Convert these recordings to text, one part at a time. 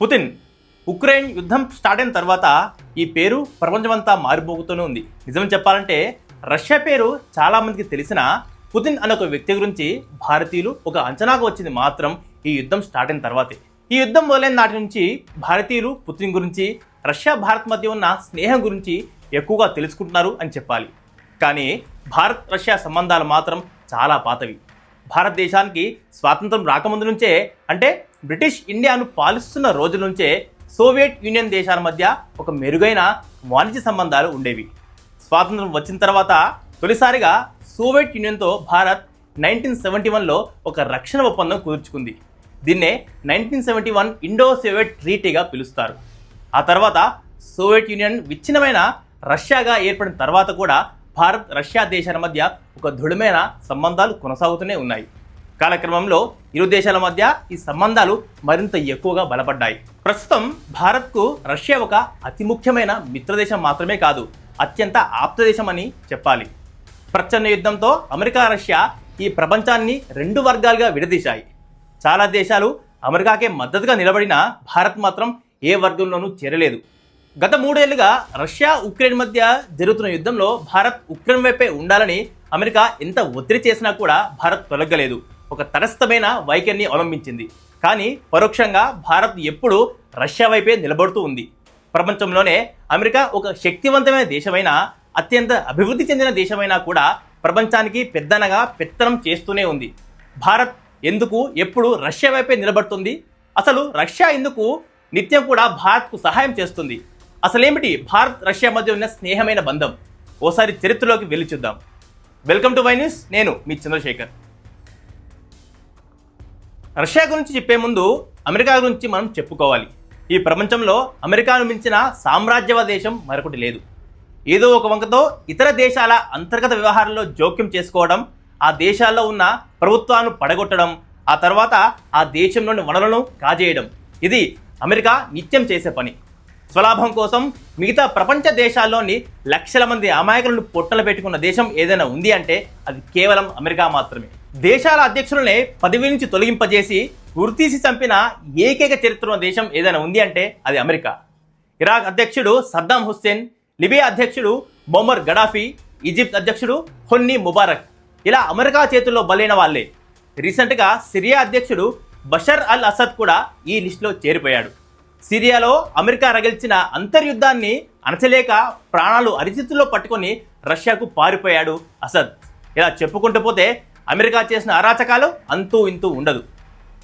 Putin Ukraine యుద్ధం start అయిన తర్వాత ఈ పేరు ప్రపంచమంతా మారిపోతూనే ఉంది. నిజం చెప్పాలంటే రష్యా పేరు చాలామందికి తెలిసిన పుతిన్ అనే ఒక వ్యక్తి గురించి భారతీయులు ఒక అంచనాకు వచ్చింది మాత్రం ఈ యుద్ధం స్టార్ట్ అయిన తర్వాతే. ఈ యుద్ధం మొదలైన నాటి నుంచి భారతీయులు పుతిన్ గురించి రష్యా భారత్ మధ్య ఉన్న స్నేహం గురించి ఎక్కువగా తెలుసుకుంటున్నారు అని చెప్పాలి. కానీ భారత్ రష్యా సంబంధాలు మాత్రం చాలా పాతవి. భారతదేశానికి స్వాతంత్రం రాకముందు నుంచే అంటే బ్రిటిష్ ఇండియాను పాలిస్తున్న రోజుల నుంచే సోవియట్ యూనియన్ దేశాల మధ్య ఒక మెరుగైన వాణిజ్య సంబంధాలు ఉండేవి. స్వాతంత్రం వచ్చిన తర్వాత తొలిసారిగా సోవియట్ యూనియన్తో భారత్ నైన్టీన్ సెవెంటీ వన్లో ఒక రక్షణ ఒప్పందం కుదుర్చుకుంది. దీన్నే nineteen seventy one Indo Soviet ట్రీటీగా పిలుస్తారు. ఆ తర్వాత సోవియట్ యూనియన్ విచ్ఛిన్నమైన రష్యాగా ఏర్పడిన తర్వాత కూడా భారత్ రష్యా దేశాల మధ్య ఒక దృఢమైన సంబంధాలు కొనసాగుతూనే ఉన్నాయి. కాలక్రమంలో ఇరు దేశాల మధ్య ఈ సంబంధాలు మరింత ఎక్కువగా బలపడ్డాయి. ప్రస్తుతం భారత్కు రష్యా ఒక అతి ముఖ్యమైన మిత్రదేశం మాత్రమే కాదు అత్యంత ఆప్తదేశం అని చెప్పాలి. ప్రచ్ఛన్న యుద్ధంతో అమెరికా రష్యా ఈ ప్రపంచాన్ని రెండు వర్గాలుగా విడదీశాయి. చాలా దేశాలు అమెరికాకే మద్దతుగా నిలబడిన భారత్ మాత్రం ఏ వర్గంలోనూ చేరలేదు. గత మూడేళ్ళుగా రష్యా ఉక్రెయిన్ మధ్య జరుగుతున్న యుద్ధంలో భారత్ ఉక్రెయిన్ వైపే ఉండాలని అమెరికా ఎంత ఒత్తిడి చేసినా కూడా భారత్ తొలగలేదు ఒక తటస్థమైన వైఖరిని అవలంబించింది. కానీ పరోక్షంగా భారత్ ఎప్పుడూ రష్యా వైపే నిలబడుతూ ఉంది. ప్రపంచంలోనే అమెరికా ఒక శక్తివంతమైన దేశమైన అత్యంత అభివృద్ధి చెందిన దేశమైనా కూడా ప్రపంచానికి పెద్దనగా పెత్తనం చేస్తూనే ఉంది. భారత్ ఎందుకు ఎప్పుడు రష్యా వైపే నిలబడుతుంది? అసలు రష్యా ఎందుకు నిత్యం కూడా భారత్కు సహాయం చేస్తుంది? అసలేమిటి భారత్ రష్యా మధ్య ఉన్న స్నేహమైన బంధం? ఓసారి చరిత్రలోకి వెళ్ళి చూద్దాం. వెల్కమ్ టు వై న్యూస్ నేను మీ చంద్రశేఖర్. రష్యా గురించి చెప్పే ముందు అమెరికా గురించి మనం చెప్పుకోవాలి. ఈ ప్రపంచంలో అమెరికాను మించిన సామ్రాజ్యవాద దేశం మరొకటి లేదు. ఏదో ఒక వంకతో ఇతర దేశాల అంతర్గత వ్యవహారాల్లో జోక్యం చేసుకోవడం ఆ దేశాల్లో ఉన్న ప్రభుత్వాలను పడగొట్టడం ఆ తర్వాత ఆ దేశంలోని వనరులను కాజేయడం. ఇది అమెరికా నిత్యం చేసే పని. స్వలాభం కోసం మిగతా ప్రపంచ దేశాల్లోని లక్షల మంది అమాయకులను పొట్టలు పెట్టుకున్న దేశం ఏదైనా ఉంది అంటే అది కేవలం అమెరికా మాత్రమే. దేశాల అధ్యక్షులనే పదవి నుంచి తొలగింపజేసి గుర్తీసి చంపిన ఏకైక చరిత్ర ఉన్న దేశం ఏదైనా ఉంది అంటే అది అమెరికా. ఇరాక్ అధ్యక్షుడు సద్దాం హుస్సేన్ లిబియా అధ్యక్షుడు మొమర్ గడాఫీ ఈజిప్ట్ అధ్యక్షుడు హొన్నీ ముబారక్. ఇలా అమెరికా చేతుల్లో బలైన వాళ్ళే. రీసెంట్గా సిరియా అధ్యక్షుడు బషర్ అల్ అసద్ కూడా ఈ లిస్టులో చేరిపోయాడు. సిరియాలో అమెరికా రగిల్చిన అంతర్యుద్ధాన్ని అణచలేక ప్రాణాలు అరిచితుల్లో పట్టుకొని రష్యాకు పారిపోయాడు అసద్. ఇలా చెప్పుకుంటూ పోతే అమెరికా చేసిన అరాచకాలు అంతూ ఇంతూ ఉండదు.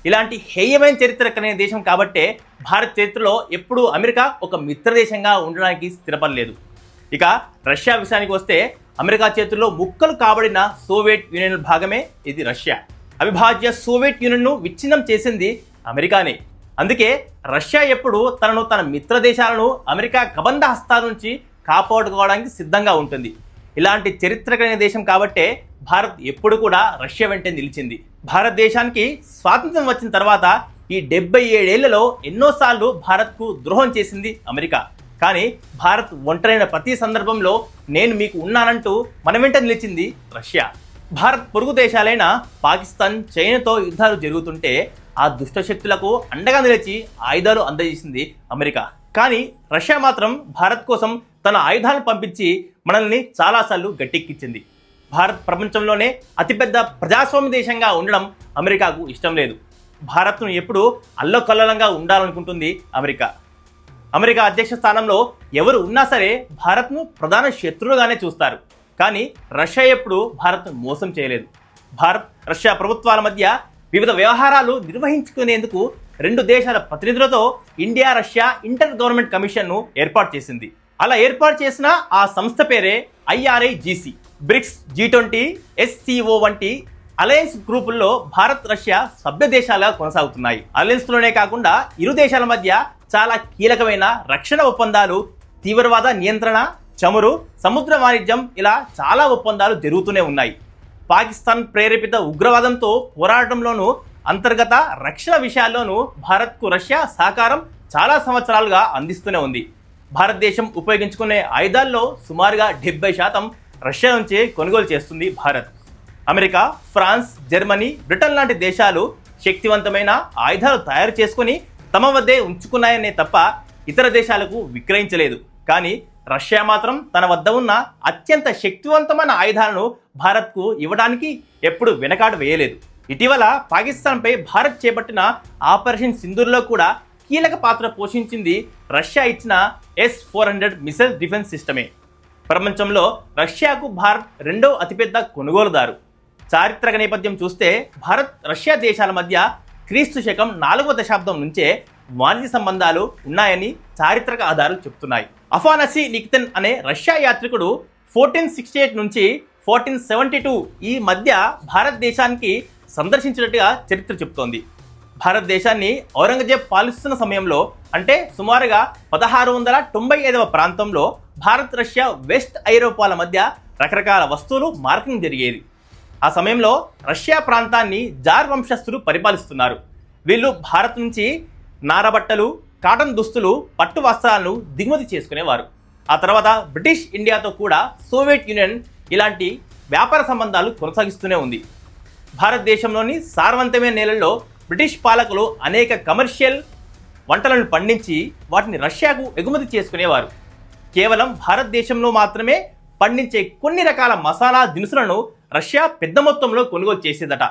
ఇలాంటి హేయమైన చరిత్ర కలిగిన దేశం కాబట్టే భారత్ చరిత్రలో ఎప్పుడూ అమెరికా ఒక మిత్రదేశంగా ఉండడానికి స్థిరపడలేదు. ఇక రష్యా విషయానికి వస్తే అమెరికా చేతుల్లో ముక్కలు కాబడిన సోవియట్ యూనియన్ భాగమే ఇది రష్యా. అవిభాజ్య సోవియట్ యూనియన్ను విచ్ఛిన్నం చేసింది అమెరికానే. అందుకే రష్యా ఎప్పుడు తనను తన మిత్ర దేశాలను అమెరికా కబంధ హస్తాల నుంచి కాపాడుకోవడానికి సిద్ధంగా ఉంటుంది. ఇలాంటి చరిత్ర కలిగిన దేశం కాబట్టే భారత్ ఎప్పుడు కూడా రష్యా వెంటే నిలిచింది. భారతదేశానికి స్వాతంత్రం వచ్చిన తర్వాత ఈ డెబ్బై ఏడేళ్ళలో ఎన్నోసార్లు భారత్కు ద్రోహం చేసింది అమెరికా. కానీ భారత్ ఒంటరైన ప్రతి సందర్భంలో నేను మీకు ఉన్నానంటూ మన వెంట నిలిచింది రష్యా. భారత్ పొరుగు దేశాలైన పాకిస్తాన్ చైనాతో యుద్ధాలు జరుగుతుంటే ఆ దుష్ట శక్తులకు అండగా నిలిచి ఆయుధాలు అందజేసింది అమెరికా. కానీ రష్యా మాత్రం భారత్ కోసం తన ఆయుధాలను పంపించి మనల్ని చాలాసార్లు గట్టెక్కించింది. భారత్ ప్రపంచంలోనే అతిపెద్ద ప్రజాస్వామ్య దేశంగా ఉండడం అమెరికాకు ఇష్టం లేదు. భారత్ను ఎప్పుడూ అల్లకల్లోలంగా ఉండాలనుకుంటుంది అమెరికా. అమెరికా అధ్యక్ష స్థానంలో ఎవరు ఉన్నా సరే భారత్ను ప్రధాన శత్రువుగానే చూస్తారు. కానీ రష్యా ఎప్పుడు భారత్ మోసం చేయలేదు. భారత్ రష్యా ప్రభుత్వాల మధ్య వివిధ వ్యవహారాలు నిర్వహించుకునేందుకు రెండు దేశాల ప్రతినిధులతో ఇండియా రష్యా ఇంటర్ గవర్నమెంట్ కమిషన్ను ఏర్పాటు చేసింది. అలా ఏర్పాటు చేసిన ఆ సంస్థ పేరే IRIGC BRICS G twenty SCO వంటి అలయన్స్ గ్రూపుల్లో భారత్ రష్యా సభ్య దేశాలుగా కొనసాగుతున్నాయి. అలయన్స్లోనే కాకుండా ఇరు దేశాల మధ్య చాలా కీలకమైన రక్షణ ఒప్పందాలు తీవ్రవాద నియంత్రణ చమురు సముద్ర వాణిజ్యం ఇలా చాలా ఒప్పందాలు జరుగుతూనే ఉన్నాయి. పాకిస్తాన్ ప్రేరేపిత ఉగ్రవాదంతో పోరాటంలోనూ అంతర్గత రక్షణ విషయాల్లోనూ భారత్కు రష్యా సహకారం చాలా సంవత్సరాలుగా అందిస్తూనే ఉంది. భారతదేశం ఉపయోగించుకునే ఆయుధాల్లో సుమారుగా డెబ్బై శాతం రష్యా నుంచే కొనుగోలు చేస్తుంది Bharat. America France Germany Britain లాంటి దేశాలు శక్తివంతమైన ఆయుధాలు తయారు చేసుకుని తమ వద్దే ఉంచుకున్నాయనే తప్ప ఇతర దేశాలకు విక్రయించలేదు. కానీ రష్యా మాత్రం తన వద్ద ఉన్న అత్యంత శక్తివంతమైన ఆయుధాలను భారత్కు ఇవ్వడానికి ఎప్పుడు వెనకాడు వేయలేదు. ఇటీవల పాకిస్తాన్పై భారత్ చేపట్టిన ఆపరేషన్ సింధూర్లో కూడా కీలక పాత్ర పోషించింది రష్యా ఇచ్చిన S four hundred missile defence సిస్టమే. ప్రపంచంలో రష్యాకు భారత్ రెండో అతిపెద్ద కొనుగోలుదారు. చారిత్రక నేపథ్యం చూస్తే భారత్ రష్యా దేశాల మధ్య క్రీస్తు శకం నాలుగవ దశాబ్దం నుంచే వాణిజ్య సంబంధాలు ఉన్నాయని చారిత్రక ఆధారాలు చెప్తున్నాయి. అఫానసి నిక్తన్ అనే రష్యా యాత్రికుడు ఫోర్టీన్ సిక్స్టీ ఎయిట్ నుంచి ఫోర్టీన్ సెవెంటీ టూ ఈ మధ్య భారతదేశానికి సందర్శించినట్టుగా చరిత్ర చెప్తోంది భారతదేశాన్ని ఔరంగజేబ్ పాలిస్తున్న సమయంలో అంటే సుమారుగా పదహారు వందల తొంభై ఐదవ ప్రాంతంలో భారత్ రష్యా వెస్ట్ ఐరోపాల మధ్య రకరకాల వస్తువులు మార్కింగ్ జరిగేది. ఆ సమయంలో రష్యా ప్రాంతాన్ని జార్ వంశస్థులు పరిపాలిస్తున్నారు. వీళ్ళు భారత్ నుంచి నారబట్టలు కాటన్ దుస్తులు పట్టు వస్త్రాలను దిగుమతి చేసుకునేవారు. ఆ తర్వాత బ్రిటిష్ ఇండియాతో కూడా సోవియట్ యూనియన్ ఇలాంటి వ్యాపార సంబంధాలు కొనసాగిస్తూనే ఉంది. భారతదేశంలోని సారవంతమైన నేలల్లో బ్రిటిష్ పాలకులు అనేక కమర్షియల్ వంటలను పండించి వాటిని రష్యాకు ఎగుమతి చేసుకునేవారు. కేవలం భారతదేశంలో మాత్రమే పండించే కొన్ని రకాల మసాలా దినుసులను రష్యా పెద్ద మొత్తంలో కొనుగోలు చేసేదట.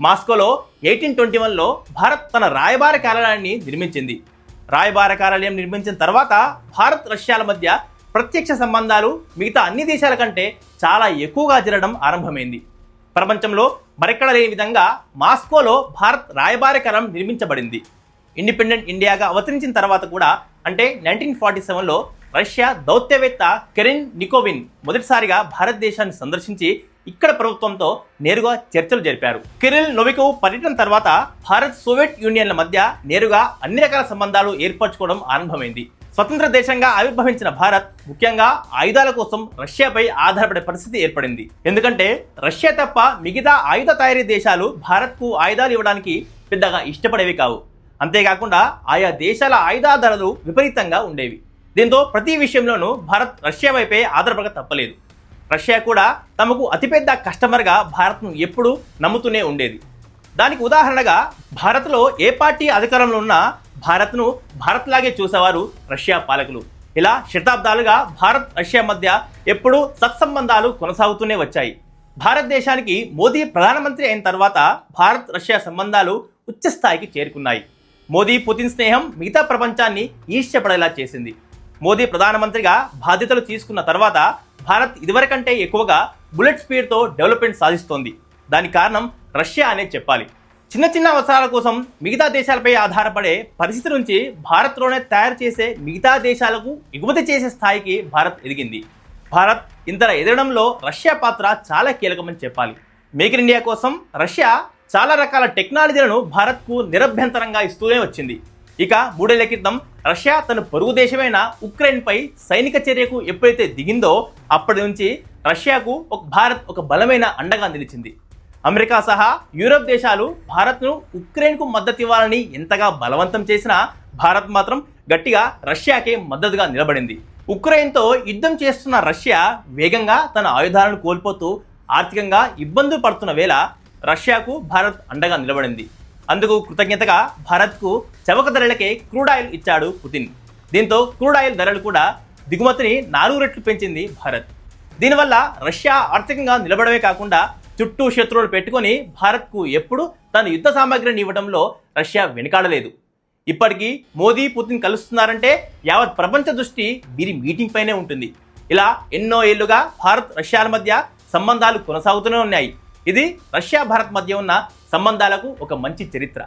మాస్కోలో ఎయిటీన్ ట్వంటీ వన్లో భారత్ తన రాయబార కార్యాలయాన్ని నిర్మించింది. రాయబార కార్యాలయం నిర్మించిన తర్వాత భారత్ రష్యాల మధ్య ప్రత్యక్ష సంబంధాలు మిగతా అన్ని దేశాల కంటే చాలా ఎక్కువగా జరగడం ఆరంభమైంది. ప్రపంచంలో మరెక్కడ లేని విధంగా మాస్కోలో భారత్ రాయబార కార్యాలయం నిర్మించబడింది. ఇండిపెండెంట్ ఇండియాగా అవతరించిన తర్వాత కూడా అంటే నైన్టీన్ ఫార్టీ సెవెన్లో రష్యా దౌత్యవేత్త కెరిన్ నికోవిన్ మొదటిసారిగా భారతదేశాన్ని సందర్శించి ఇక్కడ ప్రభుత్వంతో నేరుగా చర్చలు జరిపారు. కిరిల్ నొవికోవ్ పర్యటన తర్వాత భారత్ సోవియట్ యూనియన్ల మధ్య నేరుగా అన్ని రకాల సంబంధాలు ఏర్పరచుకోవడం ఆరంభమైంది. స్వతంత్ర దేశంగా ఆవిర్భవించిన భారత్ ముఖ్యంగా ఆయుధాల కోసం రష్యాపై ఆధారపడే పరిస్థితి ఏర్పడింది. ఎందుకంటే రష్యా తప్ప మిగతా ఆయుధ తయారీ దేశాలు భారత్కు ఆయుధాలు ఇవ్వడానికి పెద్దగా ఇష్టపడేవి కావు. అంతేకాకుండా ఆయా దేశాల ఆయుధాల ధరలు విపరీతంగా ఉండేవి. దీంతో ప్రతి విషయంలోనూ భారత్ రష్యా వైపే ఆధారపడక తప్పలేదు. రష్యా కూడా తమకు అతిపెద్ద కస్టమర్గా భారత్ను ఎప్పుడూ నమ్ముతూనే ఉండేది. దానికి ఉదాహరణగా భారత్లో ఏ పార్టీ అధికారంలో ఉన్నా భారత్ను భారత్లాగే చూసేవారు రష్యా పాలకులు. ఇలా శతాబ్దాలుగా భారత్ రష్యా మధ్య ఎప్పుడూ సత్సంబంధాలు కొనసాగుతూనే వచ్చాయి. భారతదేశానికి మోదీ ప్రధానమంత్రి అయిన తర్వాత భారత్ రష్యా సంబంధాలు ఉచ్చస్థాయికి చేరుకున్నాయి. మోదీ పుతిన్ స్నేహం మిగతా ప్రపంచాన్ని ఈర్ష్యపడేలా చేసింది. మోదీ ప్రధానమంత్రిగా బాధ్యతలు తీసుకున్న తర్వాత భారత్ ఇదివరకంటే ఎక్కువగా బుల్లెట్ స్పీడ్తో డెవలప్మెంట్ సాధిస్తోంది. దాని కారణం రష్యా అనే చెప్పాలి. చిన్న చిన్న అవసరాల కోసం మిగతా దేశాలపై ఆధారపడే పరిస్థితి నుంచి భారత్లోనే తయారు చేసే మిగతా దేశాలకు ఎగుమతి చేసే స్థాయికి భారత్ ఎదిగింది. భారత్ ఇంతలా ఎదగడంలో రష్యా పాత్ర చాలా కీలకమని చెప్పాలి. మేక్ ఇన్ ఇండియా కోసం రష్యా చాలా రకాల టెక్నాలజీలను భారత్కు నిరభ్యంతరంగా ఇస్తూనే వచ్చింది. ఇక మూడేళ్ళ క్రితం రష్యా తన పొరుగు దేశమైన ఉక్రెయిన్పై సైనిక చర్యకు ఎప్పుడైతే దిగిందో అప్పటి నుంచి రష్యాకు ఒక భారత్ ఒక బలమైన అండగా నిలిచింది. అమెరికా సహా యూరోప్ దేశాలు భారత్ను ఉక్రెయిన్కు మద్దతు ఇవ్వాలని ఎంతగా బలవంతం చేసినా భారత్ మాత్రం గట్టిగా రష్యాకే మద్దతుగా నిలబడింది. ఉక్రెయిన్తో యుద్ధం చేస్తున్న రష్యా వేగంగా తన ఆయుధాలను కోల్పోతూ ఆర్థికంగా ఇబ్బందులు పడుతున్న వేళ రష్యాకు భారత్ అండగా నిలబడింది. అందుకు కృతజ్ఞతగా భారత్కు చవక ధరలకే క్రూడ్ ఆయిల్ ఇచ్చాడు పుతిన్. దీంతో క్రూడ్ ఆయిల్ ధరలు కూడా దిగుమతిని నాలుగు రెట్లు పెంచింది భారత్. దీనివల్ల రష్యా ఆర్థికంగా నిలబడమే కాకుండా చుట్టూ శత్రువులు పెట్టుకొని భారత్కు ఎప్పుడు తన యుద్ధ సామాగ్రిని ఇవ్వడంలో రష్యా వెనుకాడలేదు. ఇప్పటికీ మోదీ పుతిన్ కలుస్తున్నారంటే యావత్ ప్రపంచ దృష్టి వీరి మీటింగ్ పైనే ఉంటుంది. ఇలా ఎన్నో ఏళ్ళుగా భారత్ రష్యాల మధ్య సంబంధాలు కొనసాగుతూనే ఉన్నాయి. ఇది రష్యా భారత్ మధ్య ఉన్న సంబంధాలకు ఒక మంచి చరిత్ర.